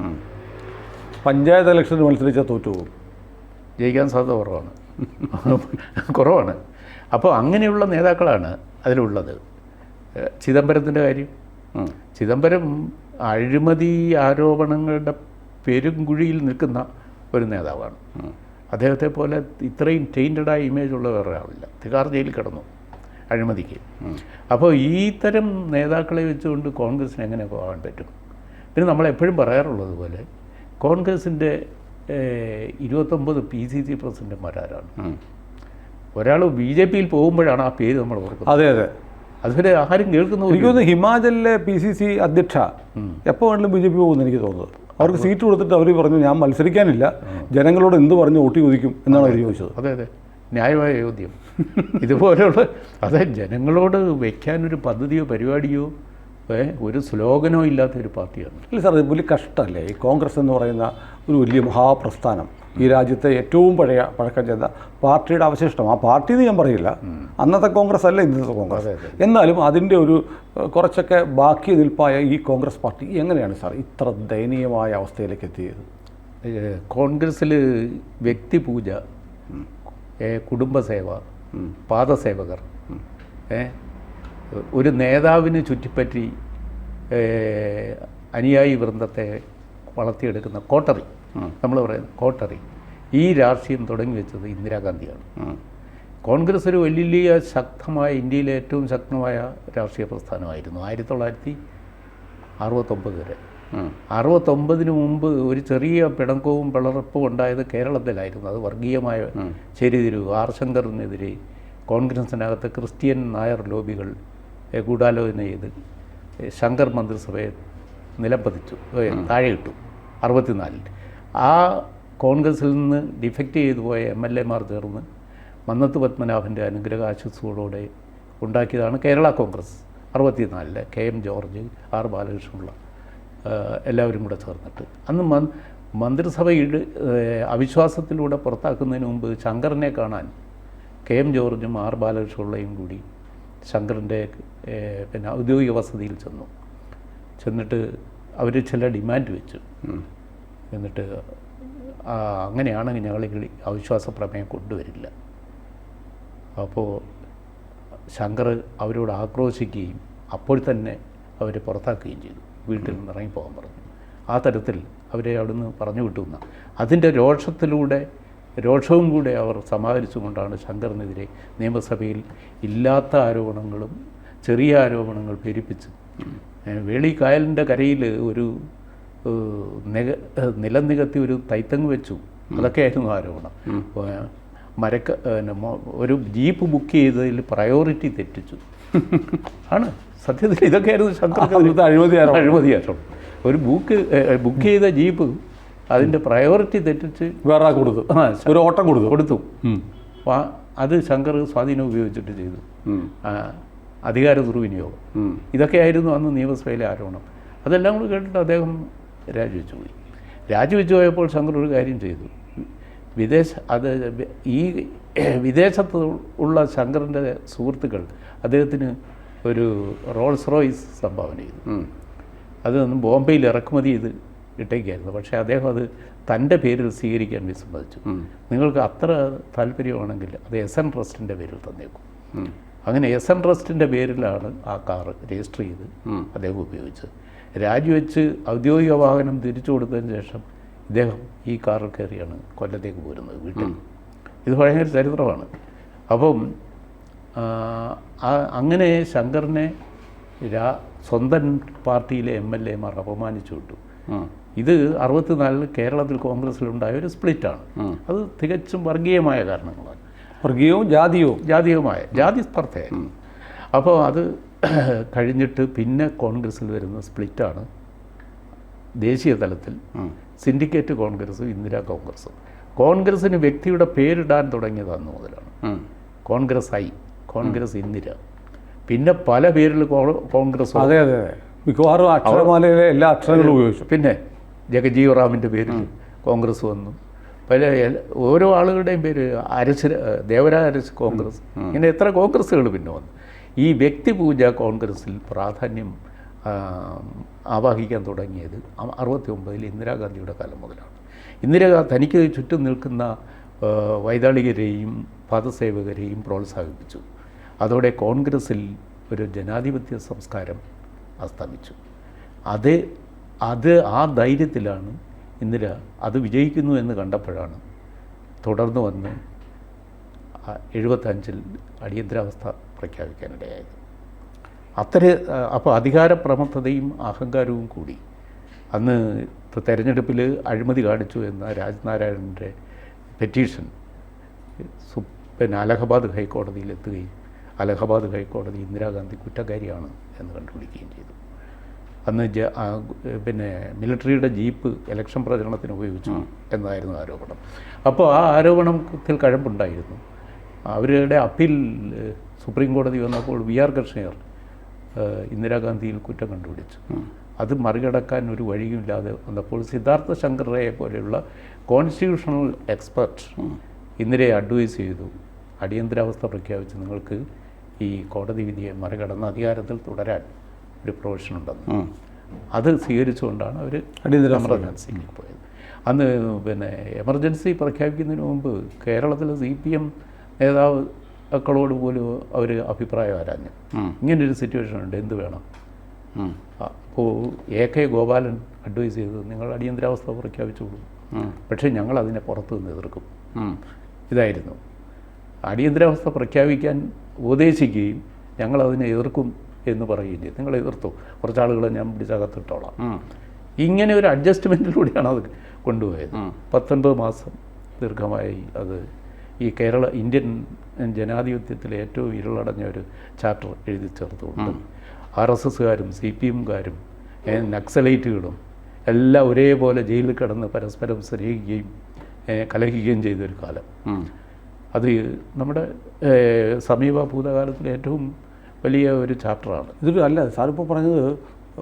പഞ്ചായത്ത് ഇലക്ഷനിൽ മത്സരിച്ചാൽ തോറ്റുപോകും ജയിക്കാൻ സാധ്യത കുറവാണ്. കുറവാണ്. അപ്പോൾ അങ്ങനെയുള്ള നേതാക്കളാണ് അതിലുള്ളത്. ചിദംബരത്തിന്റെ കാര്യം. ചിദംബരം അഴിമതി ആരോപണങ്ങളുടെ പെരുംകുഴിയിൽ നിൽക്കുന്ന ഒരു നേതാവാണ്. അദ്ദേഹത്തെ പോലെ ഇത്രയും ടൈന്റഡായ ഇമേജ് ഉള്ള വേറെ ആളില്ല തിഹാർ ജയിലിൽ കിടന്നു. അഴിമതിക്ക്. അപ്പോൾ ഈ തരം നേതാക്കളെ വെച്ചുകൊണ്ട് കോൺഗ്രസിന് എങ്ങനെ പോകാൻ പറ്റും? പിന്നെ നമ്മൾ എപ്പോഴും പറയാറുള്ളത് പോലെ കോൺഗ്രസിന്റെ ഇരുപത്തൊമ്പത് പി സി സി പ്രസിഡന്റുമാരാരാണ്. ഒരാൾ ബി ജെ പിയിൽ പോകുമ്പോഴാണ് ആ പേര് നമ്മൾ ഓർക്കുന്നത്. അതെ അതെ. അതുവരെ ആരും കേൾക്കുന്ന എനിക്ക് തോന്നുന്നു ഹിമാചലിലെ പി സി സി അധ്യക്ഷ എപ്പോൾ വേണമെങ്കിലും ബി ജെ പി പോകുമെന്ന് എനിക്ക് തോന്നുന്നത്. അവർക്ക് സീറ്റ് കൊടുത്തിട്ട് അവർ പറഞ്ഞു ഞാൻ മത്സരിക്കാനില്ല. ജനങ്ങളോട് എന്ത് പറഞ്ഞു ഓട്ടി ചോദിക്കും എന്നാണ് അവർ ചോദിച്ചത്. അതെ അതെ. ന്യായമായ ചോദ്യം. ഇതുപോലെയുള്ള അത് ജനങ്ങളോട് വയ്ക്കാനൊരു പദ്ധതിയോ പരിപാടിയോ ഒരു സ്ലോഗനോ ഇല്ലാത്ത ഒരു പാർട്ടിയാണ്. ഇല്ല സാർ വലിയ കഷ്ടമല്ലേ? ഈ കോൺഗ്രസ് എന്ന് പറയുന്ന ഒരു വലിയ മഹാപ്രസ്ഥാനം. ഈ രാജ്യത്തെ ഏറ്റവും പഴയ പഴക്കം ചെന്ന പാർട്ടിയുടെ അവശിഷ്ടം. ആ പാർട്ടി എന്ന് ഞാൻ പറയില്ല. അന്നത്തെ കോൺഗ്രസ് അല്ല ഇന്നത്തെ കോൺഗ്രസ്. എന്നാലും അതിന്റെ ഒരു കുറച്ചൊക്കെ ബാക്കി നിൽപ്പായ ഈ കോൺഗ്രസ് പാർട്ടി എങ്ങനെയാണ് സാർ ഇത്ര ദയനീയമായ അവസ്ഥയിലേക്ക് എത്തിയത്? കോൺഗ്രസ്സിൽ വ്യക്തിപൂജ കുടുംബസേവ പാദസേവകർ. ഒരു നേതാവിന് ചുറ്റിപ്പറ്റി അനുയായി വൃന്ദത്തെ വളർത്തിയെടുക്കുന്ന കോട്ടറി. നമ്മൾ പറയുന്നത് കോട്ടറി. ഈ രാഷ്ട്രീയം തുടങ്ങി വെച്ചത് ഇന്ദിരാഗാന്ധിയാണ്. കോൺഗ്രസ് ഒരു വലിയ ശക്തമായ ഇന്ത്യയിലെ ഏറ്റവും ശക്തമായ രാഷ്ട്രീയ പ്രസ്ഥാനമായിരുന്നു. ആയിരത്തി തൊള്ളായിരത്തി അറുപത്തൊമ്പത് വരെ. അറുപത്തൊമ്പതിന് മുമ്പ് ഒരു ചെറിയ പിണക്കവും പിളർപ്പും ഉണ്ടായത് കേരളത്തിലായിരുന്നു. അത് വർഗീയമായ ചേരിതിരിവ്. ആർ ശങ്കറിനെതിരെ കോൺഗ്രസിനകത്ത് ക്രിസ്ത്യൻ നായർ ലോബികൾ ഗൂഢാലോചന ചെയ്ത് ശങ്കർ മന്ത്രിസഭയെ നിലംപതിച്ചു താഴെയിട്ടു അറുപത്തിനാലിൽ. ആ കോൺഗ്രസിൽ നിന്ന് ഡിഫക്റ്റ് ചെയ്തു പോയ എം എൽ എമാർ ചേർന്ന് മന്നത്ത് പത്മനാഭന്റെ അനുഗ്രഹ ആശസ്സോടെ ഉണ്ടാക്കിയതാണ് കേരള കോൺഗ്രസ് അറുപത്തിനാലിൽ K M George R Balakrishna Pillai എല്ലാവരും കൂടെ ചേർന്നിട്ട്. അന്ന് മന്ത്രിസഭയുടെ അവിശ്വാസത്തിലൂടെ പുറത്താക്കുന്നതിന് മുമ്പ് ശങ്കറിനെ കാണാൻ കെ എം ജോർജും ആർ ബാലകൃഷ്ണപിള്ളയും കൂടി ശങ്കറിന്റെ പിന്നെ ഔദ്യോഗിക വസതിയിൽ ചെന്നു. ചെന്നിട്ട് അവർ ചില ഡിമാൻഡ് വെച്ചു. എന്നിട്ട് അങ്ങനെയാണെങ്കിൽ ഞങ്ങൾ അവിശ്വാസ പ്രമേയം കൊണ്ടുവരില്ല. അപ്പോൾ ശങ്കർ അവരോട് ആക്രോശിക്കുകയും അപ്പോൾ തന്നെ അവരെ പുറത്താക്കുകയും ചെയ്തു. വീട്ടിൽ നിന്ന് ഇറങ്ങി പോകാൻ പറഞ്ഞു. ആ തരത്തിൽ അവരെ അവിടുന്ന് പറഞ്ഞു വിട്ടു എന്നാ. അതിന്റെ രോഷത്തിലൂടെ രോഷവും കൂടെ അവർ സമാഹരിച്ചുകൊണ്ടാണ് ശങ്കറിനെതിരെ നിയമസഭയിൽ ഇല്ലാത്ത ആരോപണങ്ങളും ചെറിയ ആരോപണങ്ങൾ പേരിപ്പിച്ച് വേളി കായലിന്റെ കരയിൽ ഒരു നിക ഏഹ്, നിലം നികത്തി ഒരു തൈത്തങ്ങ് വെച്ചു. അതൊക്കെയായിരുന്നു ആരോപണം. മരക്ക ഒരു ജീപ്പ് ബുക്ക് ചെയ്തതിൽ പ്രയോറിറ്റി തെറ്റിച്ചു. ആണ്. സത്യത്തിൽ ഇതൊക്കെയായിരുന്നു ശങ്കർ അഴിമതിയാണ്. അഴിമതിയായിരുന്നു ഒരു ബുക്ക് ബുക്ക് ചെയ്ത ജീപ്പ് അതിന്റെ പ്രയോറിറ്റി തെറ്റിച്ച് വേറെ കൊടുത്തു. ഒരു ഓട്ടം കൊടുത്തു. കൊടുത്തു. അത് ശങ്കർ സ്വാധീനം ഉപയോഗിച്ചിട്ട് ചെയ്തു. അധികാര ദുർവിനിയോഗം. ഇതൊക്കെയായിരുന്നു അന്ന് നിയമസഭയിലെ ആരോപണം. അതെല്ലാം കൂടി കേട്ടിട്ട് അദ്ദേഹം രാജിവെച്ചു പോയി. രാജിവെച്ചു പോയപ്പോൾ ശങ്കർ ഒരു കാര്യം ചെയ്തു. വിദേശ അത് ഈ വിദേശത്ത് ഉള്ള ശങ്കറിന്റെ സുഹൃത്തുക്കൾ അദ്ദേഹത്തിന് ഒരു റോൾസ് റോയ്സ് സംഭാവന ചെയ്തു അത് ബോംബെയിൽ ഇറക്കുമതി ചെയ്ത് ഇട്ടേക്കായിരുന്നു. പക്ഷേ അദ്ദേഹം അത് തന്റെ പേരിൽ സ്വീകരിക്കാൻ വിസമ്മതിച്ചു. നിങ്ങൾക്ക് അത്ര താല്പര്യമാണെങ്കിൽ അത് എസ് എൻ ട്രസ്റ്റിന്റെ പേരിൽ തന്നേക്കും. അങ്ങനെ എസ് എൻ ട്രസ്റ്റിന്റെ പേരിലാണ് ആ കാറ് രജിസ്റ്റർ ചെയ്ത് അദ്ദേഹം ഉപയോഗിച്ചത്. രാജിവെച്ച് ഔദ്യോഗിക വാഹനം തിരിച്ചു കൊടുത്തതിന് ശേഷം ഇദ്ദേഹം ഈ കാറിൽ കയറിയാണ് കൊല്ലത്തേക്ക് പോരുന്നത് വീട്ടിൽ. ഇത് ഭയങ്കര ചരിത്രമാണ്. അപ്പം അങ്ങനെ ശങ്കറിനെ രാ സ്വന്തം പാർട്ടിയിലെ എം എൽ എമാർ അപമാനിച്ചു വിട്ടു. ഇത് അറുപത്തിനാലിൽ കേരളത്തിൽ കോൺഗ്രസ്സിലുണ്ടായ ഒരു സ്പ്ലിറ്റാണ്. അത് തികച്ചും വർഗീയമായ കാരണങ്ങളാണ്. വർഗീയവും ജാതിയോ. ജാതിയുമായ ജാതി സ്പർദ്ധയായിരുന്നു അപ്പോൾ അത് കഴിഞ്ഞിട്ട് പിന്നെ കോൺഗ്രസ്സിൽ വരുന്ന സ്പ്ലിറ്റാണ് ദേശീയ തലത്തിൽ സിൻഡിക്കേറ്റ് കോൺഗ്രസ് ഇന്ദിരാ കോൺഗ്രസ്. കോൺഗ്രസ്സിന് വ്യക്തിയുടെ പേരിടാൻ തുടങ്ങിയത് അന്ന് മുതലാണ്. കോൺഗ്രസ് ഐ കോൺഗ്രസ് ഇന്ദിര. പിന്നെ പല പേരിൽ കോൺഗ്രസ് അതെ അതെ മിക്കവാറും അക്ഷരമാലയിലെ എല്ലാ അക്ഷരങ്ങളും ഉപയോഗിച്ചു. പിന്നെ ജഗജീവ് റാമിന്റെ പേരിൽ കോൺഗ്രസ് വന്നു. പല ഓരോ ആളുകളുടെയും പേര് ദേവരാജ അരച്ച് കോൺഗ്രസ്. ഇങ്ങനെ എത്ര കോൺഗ്രസ്സുകൾ പിന്നെ വന്നു. ഈ വ്യക്തിപൂജ കോൺഗ്രസ്സിൽ പ്രാധാന്യം ആവാഹിക്കാൻ തുടങ്ങിയത് അറുപത്തി ഒമ്പതിൽ ഇന്ദിരാഗാന്ധിയുടെ കാലം മുതലാണ്. ഇന്ദിരാഗാന്ധി തനിക്ക് ചുറ്റും നിൽക്കുന്ന വൈതാളികരെയും പാദസേവകരെയും പ്രോത്സാഹിപ്പിച്ചു. അതോടെ കോൺഗ്രസ്സിൽ ഒരു ജനാധിപത്യ സംസ്കാരം അസ്തമിച്ചു. അത് അത് ആ ധൈര്യത്തിലാണ് ഇന്ദിര അത് വിജയിക്കുന്നു എന്ന് കണ്ടപ്പോഴാണ് തുടർന്ന് വന്ന് എഴുപത്തഞ്ചിൽ അടിയന്തരാവസ്ഥ പ്രഖ്യാപിക്കാനിടയായത്. അത്ര അപ്പോൾ അധികാരപ്രമത്തതയും അഹങ്കാരവും കൂടി. അന്ന് തെരഞ്ഞെടുപ്പിൽ അഴിമതി കാണിച്ചു എന്ന രാജ്നാരായണന്റെ പെറ്റീഷൻ പിന്നെ അലഹബാദ് ഹൈക്കോടതിയിൽ എത്തുകയും അലഹബാദ് ഹൈക്കോടതി ഇന്ദിരാഗാന്ധി കുറ്റക്കാരിയാണ് എന്ന് കണ്ടുപിടിക്കുകയും ചെയ്തു. അന്ന് ജ പിന്നെ മിലിറ്ററിയുടെ ജീപ്പ് ഇലക്ഷൻ പ്രചരണത്തിന് ഉപയോഗിച്ചു എന്നായിരുന്നു ആരോപണം. അപ്പോൾ ആ ആരോപണത്തിൽ കഴമ്പുണ്ടായിരുന്നു. അവരുടെ അപ്പീൽ സുപ്രീം കോടതി വന്നപ്പോൾ വി ആർ കൃഷ്ണയർ ഇന്ദിരാഗാന്ധിയിൽ കുറ്റം കണ്ടുപിടിച്ചു. അത് മറികടക്കാൻ ഒരു വഴിയുമില്ലാതെ വന്നപ്പോൾ സിദ്ധാർത്ഥ ശങ്കർ റേയെ പോലെയുള്ള കോൺസ്റ്റിറ്റ്യൂഷണൽ എക്സ്പെർട്ട് ഇന്ദിരയെ അഡ്വൈസ് ചെയ്തു. അടിയന്തരാവസ്ഥ പ്രഖ്യാപിച്ച്. നിങ്ങൾക്ക് ഈ കോടതി വിധിയെ മറികടന്ന് അധികാരത്തിൽ തുടരാൻ ഒരു പ്രൊവിഷൻ ഉണ്ടെന്ന്. അത് സ്വീകരിച്ചുകൊണ്ടാണ് അവർ അടിയന്തര പോയത്. അന്ന് പിന്നെ എമർജൻസി പ്രഖ്യാപിക്കുന്നതിന് മുമ്പ് കേരളത്തിലെ സി പി എം നേതാവ് മക്കളോട് പോലും അവർ അഭിപ്രായം ആരാഞ്ഞു. ഇങ്ങനൊരു സിറ്റുവേഷൻ ഉണ്ട് എന്ത് വേണം? അപ്പോൾ എ കെ ഗോപാലൻ അഡ്വൈസ് ചെയ്തത് നിങ്ങൾ അടിയന്തരാവസ്ഥ പ്രഖ്യാപിച്ചോളൂ. കൊടുക്കും പക്ഷേ ഞങ്ങൾ അതിനെ പുറത്തു നിന്ന് എതിർക്കും. ഇതായിരുന്നു. അടിയന്തരാവസ്ഥ പ്രഖ്യാപിക്കാൻ ഉപദേശിക്കുകയും ഞങ്ങളതിനെ എതിർക്കും എന്ന് പറയുകയും ചെയ്തു. നിങ്ങൾ എതിർത്തു. കുറച്ചാളുകളെ ഞാൻ പിടിച്ചകത്തിട്ടോളാം. ഇങ്ങനെ ഒരു അഡ്ജസ്റ്റ്മെന്റിലൂടെയാണ് അത് കൊണ്ടുപോയത്. പത്തൊൻപത് മാസം ദീർഘമായി അത് ഈ കേരള ഇന്ത്യൻ ജനാധിപത്യത്തിലെ ഏറ്റവും ഇരുളടഞ്ഞ ഒരു ചാപ്റ്റർ എഴുതി ചേർത്തുകൊണ്ട് ആർ എസ് എസ്സുകാരും സി പി എംകാരും നക്സലൈറ്റുകളും എല്ലാം ഒരേപോലെ ജയിലിൽ കിടന്ന് പരസ്പരം സ്നേഹിക്കുകയും കലഹിക്കുകയും ചെയ്തൊരു കാലം. അത് നമ്മുടെ സമീപ ഭൂതകാലത്തിലെ ഏറ്റവും വലിയ ഒരു ചാപ്റ്ററാണ്. ഇതൊരു അല്ല സാറിപ്പോൾ പറഞ്ഞത്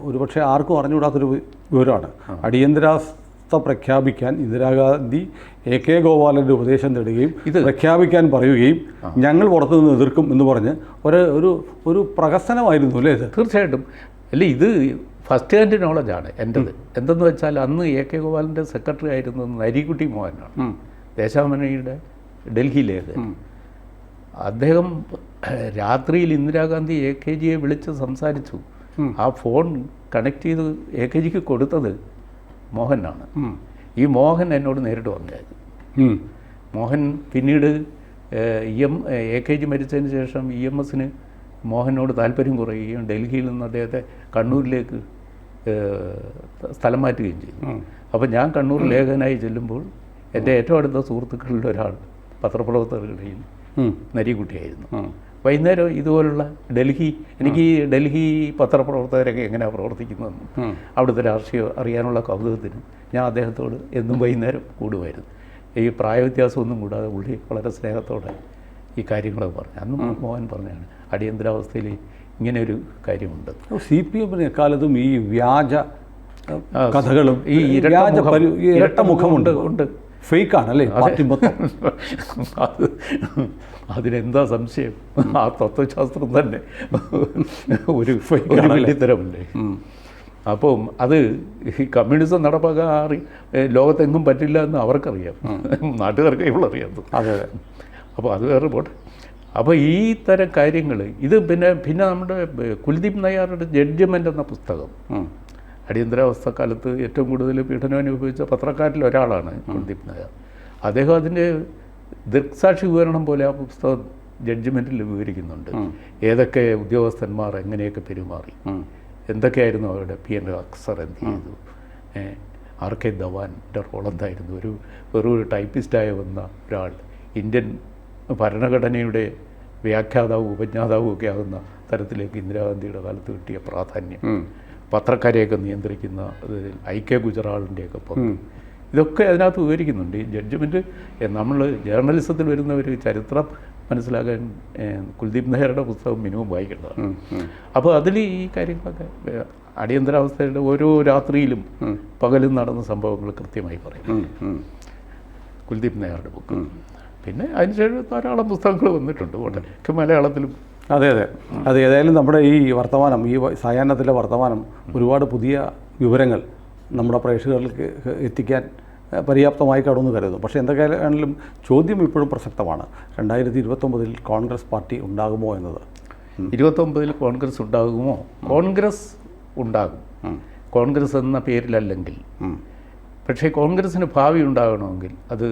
ഒരുപക്ഷെ ആർക്കും അറിഞ്ഞുകൂടാത്തൊരു വിവരമാണ്. അടിയന്തരാവസ്ഥ പ്രഖ്യാപിക്കാൻ ഇന്ദിരാഗാന്ധി എ കെ ഗോപാലന്റെ ഉപദേശം തേടുകയും ഇത് പ്രഖ്യാപിക്കാൻ പറയുകയും ഞങ്ങൾ പുറത്തുനിന്ന് എതിർക്കും എന്ന് പറഞ്ഞ് ഒരു ഒരു ഒരു പ്രഹസനമായിരുന്നു അല്ലേ ഇത്? തീർച്ചയായിട്ടും. അല്ല ഇത് ഫസ്റ്റ് ഹാൻഡ് നോളജാണ് എന്റെത് എന്തെന്ന് വെച്ചാൽ അന്ന് എ കെ ഗോപാലിന്റെ സെക്രട്ടറി ആയിരുന്നത് നരികുട്ടി മോഹനാണ്. ഉം. ഡൽഹിയിലേത്. അദ്ദേഹം രാത്രിയിൽ ഇന്ദിരാഗാന്ധി എ കെ ജിയെ വിളിച്ച് സംസാരിച്ചു. ആ ഫോൺ കണക്ട് ചെയ്ത് എ കെ ജിക്ക് കൊടുത്തത് മോഹനാണ്. ഈ മോഹൻ എന്നോട് നേരിട്ട് പറഞ്ഞായിരുന്നു. മോഹൻ പിന്നീട് E M A K G മരിച്ചതിന് ശേഷം ഇ എം എസിന് മോഹനോട് താല്പര്യം കുറയുകയും ഡൽഹിയിൽ നിന്ന് അദ്ദേഹത്തെ കണ്ണൂരിലേക്ക് സ്ഥലം മാറ്റുകയും ചെയ്തു. അപ്പോൾ ഞാൻ കണ്ണൂർ ലേഖകനായി ചെല്ലുമ്പോൾ എന്റെ ഏറ്റവും അടുത്ത സുഹൃത്തുക്കളിൽ ഒരാൾ പത്രപ്രവർത്തകരുടെയും. നരികുട്ടിയായിരുന്നു. വൈകുന്നേരം ഇതുപോലുള്ള ഡൽഹി എനിക്ക് ഡൽഹി പത്രപ്രവർത്തകരൊക്കെ എങ്ങനെയാണ് പ്രവർത്തിക്കുന്നതെന്നും. അവിടുത്തെ രാഷ്ട്രീയം അറിയാനുള്ള കൗതുകത്തിന് ഞാൻ അദ്ദേഹത്തോട് എന്നും വൈകുന്നേരം കൂടുമായിരുന്നു ഈ പ്രായവ്യത്യാസമൊന്നും കൂടാതെ പുള്ളി വളരെ സ്നേഹത്തോടെ ഈ കാര്യങ്ങളൊക്കെ പറഞ്ഞു അന്ന് മോഹൻ പറഞ്ഞാണ് അടിയന്തരാവസ്ഥയിൽ ഇങ്ങനെ ഒരു കാര്യമുണ്ട് സി പി എമ്മിന് എക്കാലത്തും ഈ വ്യാജ കഥകളും ഈ ഇരട്ട വ്യാജ മുഖം- പരി- ഈ ഇരട്ട ഇരട്ട മുഖമുണ്ട് മുഖം ഉണ്ട്. ഫേക്കാണ് അല്ലേ പാർട്ടി മൊത്തം? അത് അതിനെന്താ സംശയം? ആ തത്വശാസ്ത്രം തന്നെ. ഒരു വെള്ളിത്തരമല്ലേ അപ്പം അത് ഈ കമ്മ്യൂണിസം നടപ്പാക്കാൻ അറി ലോകത്തെങ്ങും പറ്റില്ല എന്ന് അവർക്കറിയാം. നാട്ടുകാർക്ക് ഇവളറിയാം. അതെ അതെ. അപ്പോൾ അത് വേറെ പോട്ടെ. അപ്പോൾ ഈ തരം കാര്യങ്ങൾ ഇത് പിന്നെ പിന്നെ നമ്മുടെ കുൽദീപ് നയ്യാറുടെ ജഡ്ജ്മെന്റ് എന്ന പുസ്തകം. അടിയന്തരാവസ്ഥ കാലത്ത് ഏറ്റവും കൂടുതൽ പീഡനം അനുഭവിച്ച പത്രക്കാരിൽ ഒരാളാണ് കുൽദീപ് നായർ. അദ്ദേഹം അതിന്റെ ദൃക്സാക്ഷി വിവരണം പോലെ ആ പുസ്തകം ജഡ്ജ്മെന്റിൽ വിവരിക്കുന്നുണ്ട്. ഏതൊക്കെ ഉദ്യോഗസ്ഥന്മാർ എങ്ങനെയൊക്കെ പെരുമാറി. എന്തൊക്കെയായിരുന്നു അവരുടെ പി എൻ അക്സർ എന്ത് ചെയ്തു? ആർ കെ ധവാന്റെ റോൾ എന്തായിരുന്നു ഒരു വെറും ഒരു ടൈപ്പിസ്റ്റായി വന്ന ഒരാൾ. ഇന്ത്യൻ ഭരണഘടനയുടെ വ്യാഖ്യാതാവും ഉപജ്ഞാതാവും ഒക്കെ ആകുന്ന തരത്തിലേക്ക് ഇന്ദിരാഗാന്ധിയുടെ കാലത്ത് കിട്ടിയ പ്രാധാന്യം. പത്രക്കാരെയൊക്കെ നിയന്ത്രിക്കുന്ന ഐ കെ ഗുജറാളിന്റെയൊക്കെ പങ്ക് ഇതൊക്കെ അതിനകത്ത് വിവരിക്കുന്നുണ്ട്. ഈ ജഡ്ജ്മെന്റ് നമ്മൾ ജേർണലിസത്തിൽ വരുന്ന ഒരു ചരിത്രം മനസ്സിലാക്കാൻ കുൽദീപ് നെഹ്റയുടെ പുസ്തകം മിനിമം വായിക്കേണ്ടതാണ്. അപ്പോൾ അതിൽ ഈ കാര്യങ്ങളൊക്കെ അടിയന്തരാവസ്ഥയുടെ ഓരോ രാത്രിയിലും പകലും നടന്ന സംഭവങ്ങൾ കൃത്യമായി പറയും. കുൽദീപ് നെഹ്റയുടെ ബുക്ക്. പിന്നെ അതിനുശേഷം ധാരാളം പുസ്തകങ്ങൾ വന്നിട്ടുണ്ട്. പോട്ടെ. മലയാളത്തിലും അതെ അതെ. അത് ഏതായാലും നമ്മുടെ ഈ വർത്തമാനം ഈ സായാഹ്നത്തിലെ വർത്തമാനം ഒരുപാട് പുതിയ വിവരങ്ങൾ നമ്മുടെ പ്രേക്ഷകർക്ക് എത്തിക്കാൻ പര്യാപ്തമായി കടന്നു കരുതുന്നു. പക്ഷേ എന്തൊക്കെയാണെങ്കിലും ചോദ്യം ഇപ്പോഴും പ്രസക്തമാണ്. രണ്ടായിരത്തി ഇരുപത്തൊമ്പതിൽ കോൺഗ്രസ് പാർട്ടി ഉണ്ടാകുമോ എന്നത്? ഇരുപത്തൊമ്പതിൽ കോൺഗ്രസ് ഉണ്ടാകുമോ? കോൺഗ്രസ് ഉണ്ടാകും. കോൺഗ്രസ് എന്ന പേരിലല്ലെങ്കിൽ. പക്ഷേ കോൺഗ്രസ്സിന് ഭാവി ഉണ്ടാകണമെങ്കിൽ അത്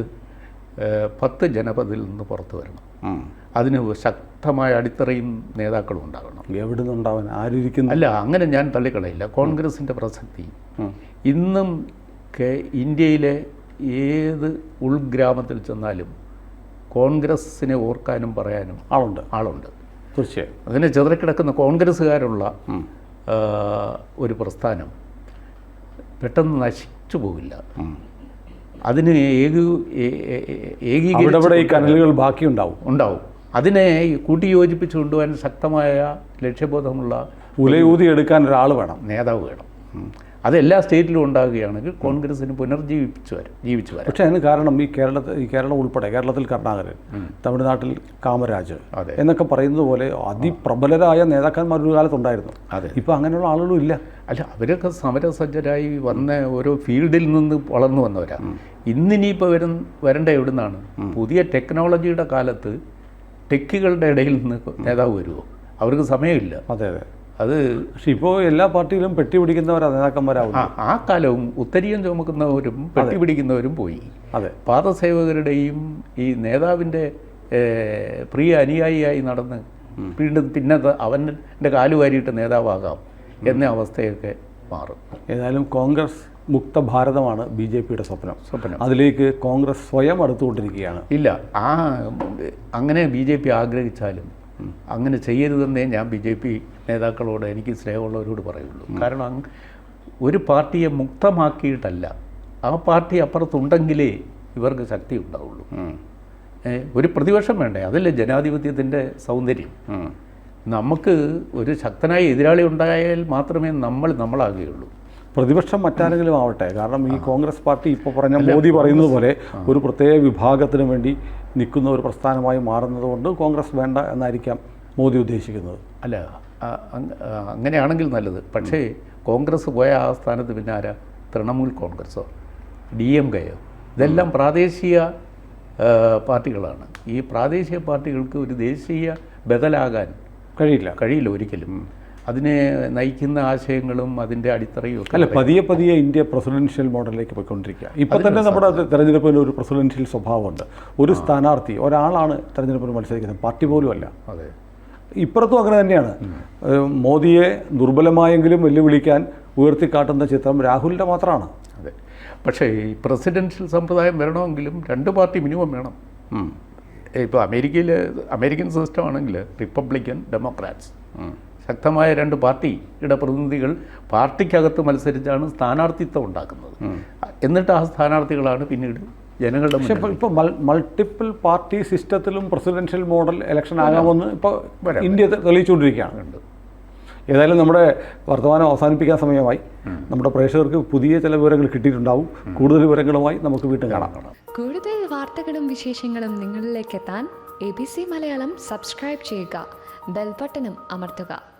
പത്ത് ജനപതിൽ നിന്ന് പുറത്തു വരണം. അതിന് അതിന് ശക്തമായ അടിത്തറയും നേതാക്കളും ഉണ്ടാകണം. എവിടെ നിന്നുണ്ടാവാൻ ആരിയ്ക്കുന്നു അല്ല അങ്ങനെ ഞാൻ തള്ളിക്കളയില്ല. കോൺഗ്രസിന്റെ പ്രസക്തി. ഇന്നും ഇന്ത്യയിലെ ഏത് ഉൾഗ്രാമത്തിൽ ചെന്നാലും കോൺഗ്രസ്സിനെ ഓർക്കാനും പറയാനും ആളുണ്ട്. ആളുണ്ട്. തീർച്ചയായും. അതിനെ ചെതറിക്കിടക്കുന്ന കോൺഗ്രസ്സുകാരുള്ള ഒരു പ്രസ്ഥാനം പെട്ടെന്ന് നശിച്ചു പോവില്ല. അതിന് ഏകീ ഏ- ഏ- ഏ- ഏകീകരിച്ച് ഈ കനലുകൾ ബാക്കിയുണ്ടാവും? ഉണ്ടാവും. അതിനെ കൂട്ടിയോജിപ്പിച്ച് കൊണ്ടുപോകാൻ ശക്തമായ ലക്ഷ്യബോധമുള്ള ഉലയൂതി എടുക്കാൻ ഒരാൾ വേണം. നേതാവ് വേണം. അത് എല്ലാ സ്റ്റേറ്റിലും ഉണ്ടാകുകയാണെങ്കിൽ കോൺഗ്രസിന് പുനർജീവിപ്പിച്ചു വരും ജീവിച്ചു വരും. പക്ഷേ അതിന് കാരണം ഈ കേരളത്തിൽ ഈ കേരളം ഉൾപ്പെടെ കേരളത്തിൽ കരുണാകരൻ തമിഴ്നാട്ടിൽ കാമരാജ് അതെ. എന്നൊക്കെ പറയുന്നത് പോലെ അതിപ്രബലരായ നേതാക്കന്മാർ ഒരു കാലത്തുണ്ടായിരുന്നു. അതെ. ഇപ്പോൾ അങ്ങനെയുള്ള ആളുകളും ഇല്ല. അല്ല അവരൊക്കെ സമരസജ്ജരായി വന്ന ഓരോ ഫീൽഡിൽ നിന്ന് വളർന്നു വന്നവരാണ് ഇന്നിനിയിപ്പോൾ വരും വരേണ്ട എവിടുന്നാണ്? പുതിയ ടെക്നോളജിയുടെ കാലത്ത് ടെക്കുകളുടെ ഇടയിൽ നിന്ന് നേതാവ് വരുമോ അവർക്ക് സമയമില്ല. അതെ അതെ. അത് പക്ഷെ ഇപ്പോൾ എല്ലാ പാർട്ടിയിലും പെട്ടി പിടിക്കുന്നവരാ നേതാക്കന്മാരാവും ആ കാലവും ഉത്തരീയം ചുമക്കുന്നവരും പെട്ടി പിടിക്കുന്നവരും പോയി. അതെ. പാദസേവകരുടെയും ഈ നേതാവിന്റെ പ്രിയ അനുയായിയായി നടന്ന് വീണ്ടും പിന്നെ അവന്റെ കാലുവാരിയിട്ട് നേതാവാകാം എന്ന അവസ്ഥയൊക്കെ മാറും. ഏതായാലും കോൺഗ്രസ് മുക്ത ഭാരതമാണ് ബി ജെ പിയുടെ സ്വപ്നം. സ്വപ്നം. അതിലേക്ക് കോൺഗ്രസ് സ്വയം അടുത്തുകൊണ്ടിരിക്കുകയാണ്. ഇല്ല ആ അങ്ങനെ ബി ജെ പി ആഗ്രഹിച്ചാലും അങ്ങനെ ചെയ്യരുതെന്നേ ഞാൻ ബി ജെ പി നേതാക്കളോട് എനിക്ക് സ്നേഹമുള്ളവരോട് പറയുള്ളൂ. കാരണം ഒരു പാർട്ടിയെ മുക്തമാക്കിയിട്ടല്ല ആ പാർട്ടി അപ്പുറത്തുണ്ടെങ്കിലേ ഇവർക്ക് ശക്തി ഉണ്ടാവുള്ളൂ. ഒരു പ്രതിപക്ഷം വേണ്ടേ? അതല്ലേ ജനാധിപത്യത്തിന്റെ സൗന്ദര്യം. നമുക്ക് ഒരു ശക്തനായ എതിരാളി ഉണ്ടായാൽ മാത്രമേ നമ്മൾ നമ്മളാകുകയുള്ളൂ. പ്രതിപക്ഷം മറ്റാരെങ്കിലും ആവട്ടെ. കാരണം ഈ കോൺഗ്രസ് പാർട്ടി ഇപ്പോൾ പറഞ്ഞ മോദി പറയുന്നത് പോലെ ഒരു പ്രത്യേക വിഭാഗത്തിന് വേണ്ടി നിൽക്കുന്ന ഒരു പ്രസ്ഥാനമായി മാറുന്നത് കൊണ്ട് കോൺഗ്രസ് വേണ്ട എന്നായിരിക്കാം മോദി ഉദ്ദേശിക്കുന്നത്. അല്ല അങ്ങനെയാണെങ്കിൽ നല്ലത്. പക്ഷേ കോൺഗ്രസ് പോയ ആ സ്ഥാനത്ത് പിന്നെ ആരാ? തൃണമൂൽ കോൺഗ്രസ്സോ ഡി എം കെയോ? ഇതെല്ലാം പ്രാദേശിക പാർട്ടികളാണ്. ഈ പ്രാദേശിക പാർട്ടികൾക്ക് ഒരു ദേശീയ ബദലാകാൻ കഴിയില്ല. കഴിയില്ല ഒരിക്കലും. അതിനെ നയിക്കുന്ന ആശയങ്ങളും അതിന്റെ അടിത്തറയും ഒക്കെ അല്ല പതിയെ പതിയെ ഇന്ത്യ പ്രസിഡൻഷ്യൽ മോഡലിലേക്ക് പോയിക്കൊണ്ടിരിക്കുക. ഇപ്പം തന്നെ നമ്മുടെ തെരഞ്ഞെടുപ്പിന് ഒരു പ്രസിഡൻഷ്യൽ സ്വഭാവമുണ്ട്. ഒരു സ്ഥാനാർത്ഥി ഒരാളാണ് തെരഞ്ഞെടുപ്പിന് മത്സരിക്കുന്നത്. പാർട്ടി പോലും അല്ല അതെ. ഇപ്പുറത്തും അങ്ങനെ തന്നെയാണ്. മോദിയെ ദുർബലമായെങ്കിലും വെല്ലുവിളിക്കാൻ ഉയർത്തിക്കാട്ടുന്ന ചിത്രം രാഹുലിന്റെ മാത്രമാണ്. അതെ. പക്ഷേ ഈ പ്രസിഡൻഷ്യൽ സമ്പ്രദായം വരണമെങ്കിലും രണ്ട് പാർട്ടി മിനിമം വേണം. ഇപ്പോൾ അമേരിക്കയിൽ അമേരിക്കൻ സിസ്റ്റം ആണെങ്കിൽ റിപ്പബ്ലിക്കൻ ഡെമോക്രാറ്റ്സ്. ശക്തമായ രണ്ട് പാർട്ടിയുടെ പ്രതിനിധികൾ പാർട്ടിക്കകത്ത് മത്സരിച്ചാണ് സ്ഥാനാർത്ഥിത്വം ഉണ്ടാക്കുന്നത്. എന്നിട്ട് ആ സ്ഥാനാർത്ഥികളാണ് പിന്നീട് ജനങ്ങളുടെ പക്ഷേ ഇപ്പോൾ ഇപ്പോൾ മൾട്ടിപ്പിൾ പാർട്ടി സിസ്റ്റത്തിലും പ്രസിഡൻഷ്യൽ മോഡൽ ഇലക്ഷൻ ആകാമെന്ന് ഇപ്പോൾ ഇന്ത്യ തെളിയിച്ചുകൊണ്ടിരിക്കുകയാണ്. ഉണ്ട്. ഏതായാലും നമ്മുടെ വർത്തമാനം അവസാനിപ്പിക്കാൻ സമയമായി. നമ്മുടെ പ്രേക്ഷകർക്ക് പുതിയ ചില വിവരങ്ങൾ കിട്ടിയിട്ടുണ്ടാവും. കൂടുതൽ വിവരങ്ങളുമായി നമുക്ക് വീണ്ടും കാണാം. കൂടുതൽ വാർത്തകളും വിശേഷങ്ങളും നിങ്ങളിലേക്ക് എത്താൻ A B C Malayalam subscribe ചെയ്യുക. ബെൽബട്ടനും അമർത്തുക.